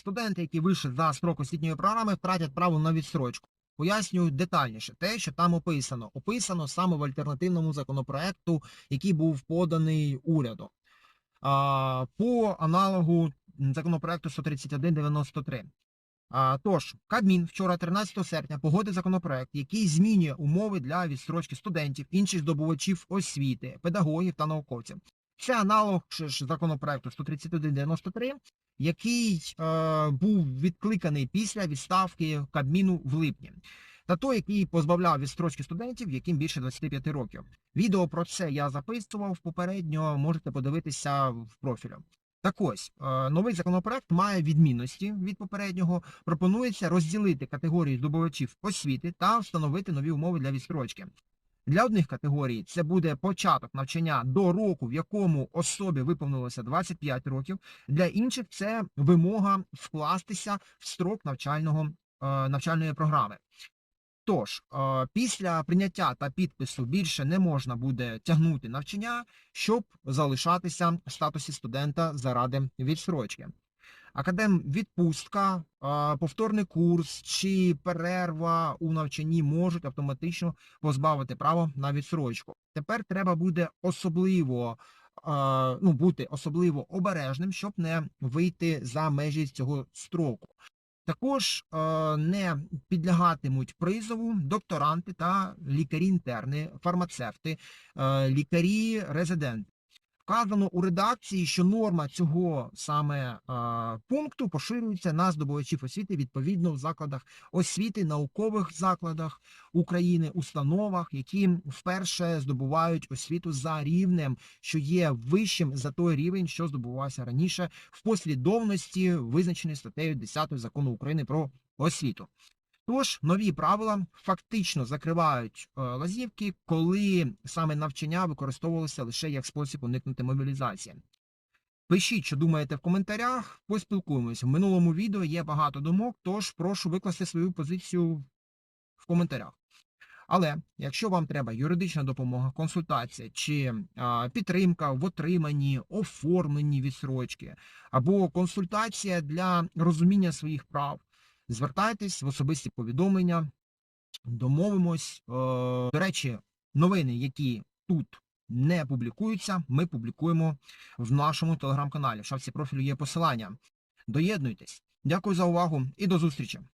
Студенти, які вийшли за строк освітньої програми, втратять право на відстрочку. Пояснюю детальніше те, що там описано. Описано саме в альтернативному законопроекту, який був поданий урядом. По аналогу законопроекту 13193. А, тож, Кабмін вчора, 13 серпня, погодив законопроект, який змінює умови для відстрочки студентів, інших здобувачів освіти, педагогів та науковців. Це аналог ж законопроекту 13193, який е, був відкликаний після відставки Кабміну в липні. Та той, який позбавляв відстрочки студентів, яким більше 25 років. Відео про це я записував попередньо, можете подивитися в профілю. Так ось, е, новий законопроект має відмінності від попереднього. Пропонується розділити категорії здобувачів освіти та встановити нові умови для відстрочки. Для одних категорій це буде початок навчання до року, в якому особі виповнилося 25 років. Для інших це вимога вкластися в строк навчального, е, навчальної програми. Тож, е, після прийняття та підпису більше не можна буде тягнути навчання, щоб залишатися в статусі студента заради відсрочки. Академ відпустка, повторний курс чи перерва у навчанні можуть автоматично позбавити права на відсрочку. Тепер треба буде особливо ну, бути особливо обережним, щоб не вийти за межі цього строку. Також не підлягатимуть призову докторанти та лікарі-інтерни, фармацевти, лікарі-резиденти. Вказано у редакції, що норма цього саме е, пункту поширюється на здобувачів освіти відповідно в закладах освіти, наукових закладах України, установах, які вперше здобувають освіту за рівнем, що є вищим за той рівень, що здобувався раніше в послідовності, визначений статтею 10 закону України про освіту. Тож нові правила фактично закривають е, лазівки, коли саме навчання використовувалося лише як спосіб уникнути мобілізації. Пишіть, що думаєте в коментарях, поспілкуємося. В минулому відео є багато думок, тож прошу викласти свою позицію в коментарях. Але якщо вам треба юридична допомога, консультація чи а, підтримка в отриманні, оформленні відсрочки, або консультація для розуміння своїх прав, звертайтесь в особисті повідомлення, домовимось. Е, До речі, новини, які тут не публікуються, ми публікуємо в нашому телеграм-каналі. В шапці профілю є посилання. Доєднуйтесь. Дякую за увагу і до зустрічі!